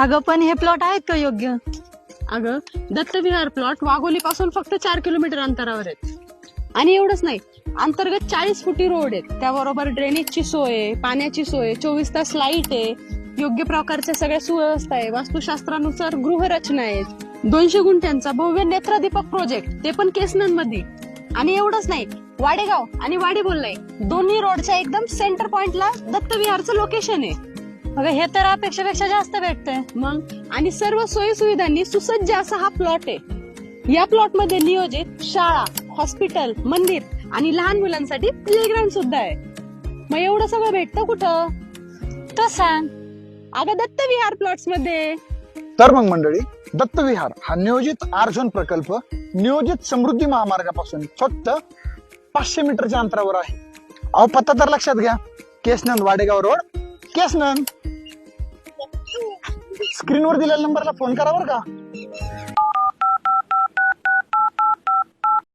अगं पण हे प्लॉट आहेत का योग्य? अगं दत्तविहार प्लॉट वाघोली पासून फक्त चार किलोमीटर अंतरावर आहेत. आणि एवढंच नाही अंतर्गत चाळीस फुटी रोड आहेत. त्याबरोबर ड्रेनेजची सोय आहे, पाण्याची सोय आहे, चोवीस तास लाइट आहे. योग्य प्रकारच्या सगळ्या सुव्यवस्था आहे. वास्तुशास्त्रानुसार गृहरचना आहेत. दोनशे गुंठ्यांचा भव्य नेत्रदीपक प्रोजेक्ट ते पण केसननमध्ये आणि एवढंच नाही वाडेगाव आणि वाडी बोललाय दोन्ही रोडच्या एकदम सेंटर पॉइंटला दत्तविहारचं लोकेशन आहे. अगं हे तर अपेक्षापेक्षा जास्त भेटतंय. मग? आणि सर्व सोयी सुविधांनी सुसज्ज असा हा प्लॉट आहे. या प्लॉटमध्ये नियोजित शाळा हॉस्पिटल मंदिर आणि लहान मुलांसाठी प्लेग्राऊंड सुद्धा आहे. मग एवढं सगळं भेटतं कुठं? तर सांग. अगं दत्त विहार प्लॉट्समध्ये तर मग मंडळी दत्तविहार हा नियोजित आर्जन प्रकल्प नियोजित समृद्धी महामार्गापासून फक्त पाचशे मीटरच्या अंतरावर आहे. अहो पत्ता तर लक्षात घ्या. केसनंद वाडेगाव रोड केस केसनंद स्क्रीनवर दिलेल्या नंबरला फोन करा बरं का.